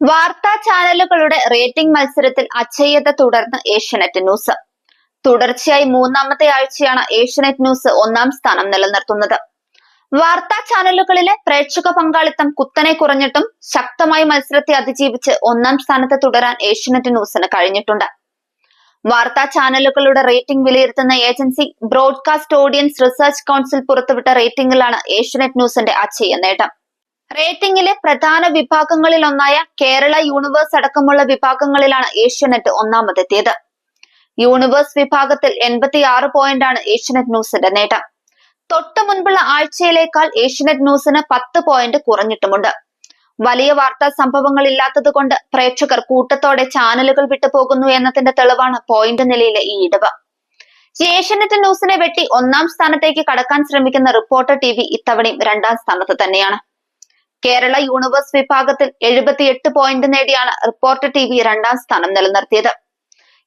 വാർത്താ ചാനലുകളുടെ റേറ്റിംഗ് മത്സരത്തിൽ അച്ചയ്യത തുടർന്ന് ഏഷ്യനെറ്റ് ന്യൂസ്. തുടർച്ചയായി മൂന്നാമത്തെ ആഴ്ചയാണ് ഏഷ്യനെറ്റ് ന്യൂസ് ഒന്നാം സ്ഥാനം നിലനിർത്തുന്നത്. വാർത്താ ചാനലുകളിലെ പ്രേക്ഷക പങ്കാളിത്തം കുത്തനെ കുറഞ്ഞിട്ടും ശക്തമായി മത്സരത്തെ അതിജീവിച്ച് ഒന്നാം സ്ഥാനത്ത് തുടരാൻ ഏഷ്യനെറ്റ് ന്യൂസിന് കഴിഞ്ഞിട്ടുണ്ട്. വാർത്താ ചാനലുകളുടെ റേറ്റിംഗ് വിലയിരുത്തുന്ന agency broadcast audience research council പുറത്തുവിട്ട റേറ്റിംഗിലാണ് ഏഷ്യനെറ്റ് ന്യൂസിന്റെ അച്ചയ നേട്ടം. റേറ്റിംഗിലെ പ്രധാന വിഭാഗങ്ങളിൽ ഒന്നായ കേരള യൂണിവേഴ്സ് അടക്കമുള്ള വിഭാഗങ്ങളിലാണ് ഏഷ്യാനെറ്റ് ഒന്നാമതെത്തിയത്. യൂണിവേഴ്സ് വിഭാഗത്തിൽ എൺപത്തി ആറ് പോയിന്റാണ് ഏഷ്യനെറ്റ് ന്യൂസിന്റെ നേട്ടം. തൊട്ടു മുൻപുള്ള ആഴ്ചയിലേക്കാൾ ഏഷ്യനെറ്റ് ന്യൂസിന് പത്ത് പോയിന്റ് കുറഞ്ഞിട്ടുമുണ്ട്. വലിയ വാർത്താ സംഭവങ്ങൾ ഇല്ലാത്തത് കൊണ്ട് പ്രേക്ഷകർ കൂട്ടത്തോടെ ചാനലുകൾ വിട്ടുപോകുന്നു എന്നതിന്റെ തെളിവാണ് പോയിന്റ് നിലയിലെ ഈ ഇടിവ്. ഏഷ്യനെറ്റ് ന്യൂസിനെ വെട്ടി ഒന്നാം സ്ഥാനത്തേക്ക് കടക്കാൻ ശ്രമിക്കുന്ന റിപ്പോർട്ടർ ടി വി ഇത്തവണയും രണ്ടാം സ്ഥാനത്ത് തന്നെയാണ്. കേരള യൂണിവേഴ്സ് വിഭാഗത്തിൽ എഴുപത്തിയെട്ട് പോയിന്റ് നേടിയാണ് റിപ്പോർട്ടർ ടി വി രണ്ടാം സ്ഥാനം നിലനിർത്തിയത്.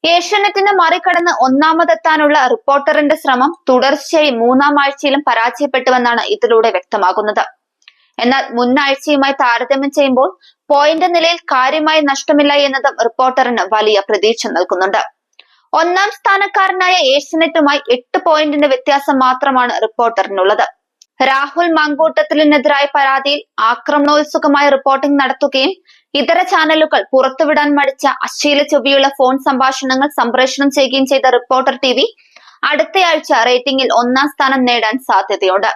ഏഷ്യനെറ്റിനെ മറികടന്ന് ഒന്നാമതെത്താനുള്ള റിപ്പോർട്ടറിന്റെ ശ്രമം തുടർച്ചയായി മൂന്നാം ആഴ്ചയിലും പരാജയപ്പെട്ടുവെന്നാണ് ഇതിലൂടെ വ്യക്തമാകുന്നത്. എന്നാൽ മുന്നാഴ്ചയുമായി താരതമ്യം ചെയ്യുമ്പോൾ പോയിന്റ് നിലയിൽ കാര്യമായി നഷ്ടമില്ല എന്നതും റിപ്പോർട്ടറിന് വലിയ പ്രതീക്ഷ നൽകുന്നുണ്ട്. ഒന്നാം സ്ഥാനക്കാരനായ ഏഷ്യനെറ്റുമായി എട്ട് പോയിന്റിന്റെ വ്യത്യാസം മാത്രമാണ് റിപ്പോർട്ടറിനുള്ളത്. രാഹുൽ മങ്കൂട്ടത്തിലിനെതിരായ പരാതിയിൽ ആക്രമണോത്സുകമായ റിപ്പോർട്ടിംഗ് നടത്തുകയും ഇതര ചാനലുകൾ പുറത്തുവിടാൻ മടിച്ച അശ്ലീല ചൊവ്വയുള്ള ഫോൺ സംഭാഷണങ്ങൾ സംപ്രേഷണം ചെയ്യുകയും ചെയ്ത റിപ്പോർട്ടർ ടി വി അടുത്തയാഴ്ച റേറ്റിംഗിൽ ഒന്നാം സ്ഥാനം നേടാൻ സാധ്യതയുണ്ട്.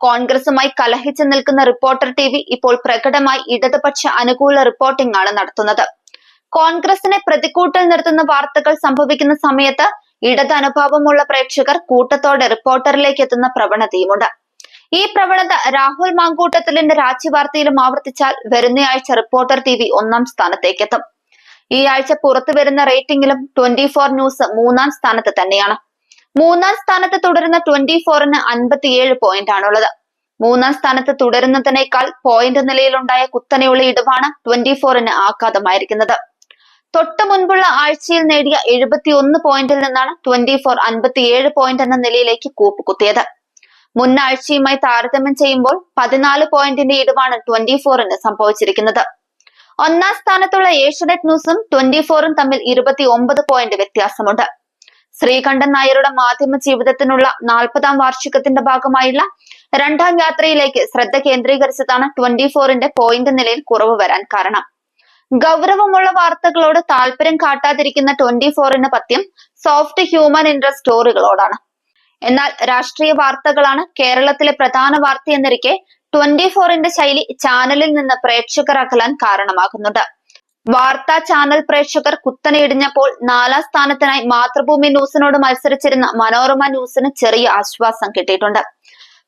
കോൺഗ്രസുമായി കലഹിച്ചു നിൽക്കുന്ന റിപ്പോർട്ടർ ടി വി ഇപ്പോൾ പ്രകടമായി ഇടതുപക്ഷ അനുകൂല റിപ്പോർട്ടിംഗ് ആണ് നടത്തുന്നത്. കോൺഗ്രസിനെ പ്രതിക്കൂട്ടിൽ നിർത്തുന്ന വാർത്തകൾ സംഭവിക്കുന്ന സമയത്ത് ഇടത് അനുഭാവമുള്ള പ്രേക്ഷകർ കൂട്ടത്തോടെ റിപ്പോർട്ടറിലേക്ക് എത്തുന്ന പ്രവണതയുമുണ്ട്. ഈ പ്രവണത രാഹുൽ മാങ്കൂട്ടത്തിലിന്റെ രാജ്യവാർത്തയിലും ആവർത്തിച്ചാൽ വരുന്നയാഴ്ച റിപ്പോർട്ടർ ടി വി ഒന്നാം സ്ഥാനത്തേക്കെത്തും. ഈ ആഴ്ച പുറത്തു വരുന്ന റേറ്റിംഗിലും ട്വന്റി ഫോർ ന്യൂസ് മൂന്നാം സ്ഥാനത്ത് തന്നെയാണ്. മൂന്നാം സ്ഥാനത്ത് തുടരുന്ന ട്വന്റി ഫോറിന് അൻപത്തിയേഴ് പോയിന്റ് ആണുള്ളത്. മൂന്നാം സ്ഥാനത്ത് തുടരുന്നതിനേക്കാൾ പോയിന്റ് നിലയിലുണ്ടായ കുത്തനെയുള്ള ഇടിവാണ് ട്വന്റി ഫോറിന് ആഘാതമായിരിക്കുന്നത്. തൊട്ടു മുൻപുള്ള ആഴ്ചയിൽ നേടിയ എഴുപത്തിയൊന്ന് പോയിന്റിൽ നിന്നാണ് ട്വന്റി ഫോർ അൻപത്തിയേഴ് പോയിന്റ് എന്ന നിലയിലേക്ക് കൂപ്പ് കൂപ്പുകുത്തിയത്. മുൻ ആഴ്ചയുമായി താരതമ്യം ചെയ്യുമ്പോൾ പതിനാല് പോയിന്റിന്റെ ഇടിവാണ് ട്വന്റി ഫോറിന് സംഭവിച്ചിരിക്കുന്നത്. ഒന്നാം സ്ഥാനത്തുള്ള ഏഷ്യനെറ്റ് ന്യൂസും ട്വന്റി ഫോറും തമ്മിൽ ഇരുപത്തി ഒമ്പത് പോയിന്റ് വ്യത്യാസമുണ്ട്. ശ്രീകണ്ഠൻ നായരുടെ മാധ്യമ ജീവിതത്തിനുള്ള നാൽപ്പതാം വാർഷികത്തിന്റെ ഭാഗമായുള്ള രണ്ടാം യാത്രയിലേക്ക് ശ്രദ്ധ കേന്ദ്രീകരിച്ചതാണ് ട്വന്റി ഫോറിന്റെ പോയിന്റ് നിലയിൽ കുറവ് വരാൻ കാരണം. ഗൗരവമുള്ള വാർത്തകളോട് താല്പര്യം കാട്ടാതിരിക്കുന്ന ട്വന്റി ഫോറിന് പത്യം സോഫ്റ്റ് ഹ്യൂമൻ ഇൻട്രസ്റ്റ് സ്റ്റോറികളോടാണ്. എന്നാൽ രാഷ്ട്രീയ വാർത്തകളാണ് കേരളത്തിലെ പ്രധാന വാർത്തയെന്നിരിക്കെ ട്വന്റി ഫോറിന്റെ ശൈലി ചാനലിൽ നിന്ന് പ്രേക്ഷകർ അകലാൻ കാരണമാകുന്നുണ്ട്. വാർത്താ ചാനൽ പ്രേക്ഷകർ കുത്തനെയിടിഞ്ഞപ്പോൾ നാലാം സ്ഥാനത്തിനായി മാതൃഭൂമി ന്യൂസിനോട് മത്സരിച്ചിരുന്ന മനോരമ ന്യൂസിന് ചെറിയ ആശ്വാസം കിട്ടിയിട്ടുണ്ട്.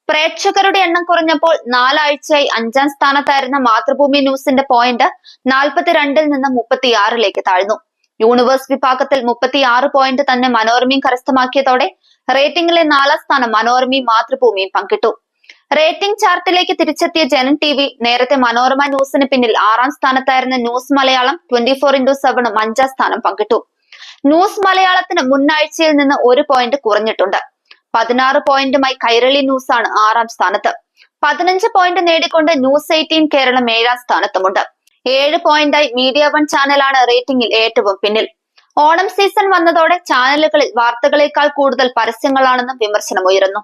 പ്രേക്ഷകരുടെ എണ്ണം കുറഞ്ഞപ്പോൾ നാലാഴ്ചയായി അഞ്ചാം സ്ഥാനത്തായിരുന്ന മാതൃഭൂമി ന്യൂസിന്റെ പോയിന്റ് നാൽപ്പത്തിരണ്ടിൽ നിന്ന് മുപ്പത്തിയാറിലേക്ക് താഴ്ന്നു. യൂണിവേഴ്സ് വിഭാഗത്തിൽ മുപ്പത്തിയാറ് പോയിന്റ് തന്നെ മനോരമയും കരസ്ഥമാക്കിയതോടെ റേറ്റിംഗിലെ നാലാം സ്ഥാനം മനോരമയും മാതൃഭൂമിയും പങ്കിട്ടു. റേറ്റിംഗ് ചാർട്ടിലേക്ക് തിരിച്ചെത്തിയ ജനൻ ടി വി നേരത്തെ മനോരമ ന്യൂസിന് പിന്നിൽ ആറാം സ്ഥാനത്തായിരുന്ന news Malayalam twenty four into സെവനും അഞ്ചാം സ്ഥാനം പങ്കിട്ടു. ന്യൂസ് മലയാളത്തിന് മുന്നാഴ്ചയിൽ നിന്ന് ഒരു പോയിന്റ് കുറഞ്ഞിട്ടുണ്ട്. പതിനാറ് പോയിന്റുമായി കൈരളി ന്യൂസ് ആണ് ആറാം സ്ഥാനത്ത്. പതിനഞ്ച് പോയിന്റ് നേടിക്കൊണ്ട് ന്യൂസ് എയ്റ്റീൻ കേരളം ഏഴാം സ്ഥാനത്തുമുണ്ട്. ഏഴ് പോയിന്റായി മീഡിയ വൺ ചാനലാണ് റേറ്റിംഗിൽ ഏറ്റവും പിന്നിൽ. ഓണം സീസൺ വന്നതോടെ ചാനലുകളിൽ വാർത്തകളേക്കാൾ കൂടുതൽ പരസ്യങ്ങളാണെന്നും വിമർശനമുയരുന്നു.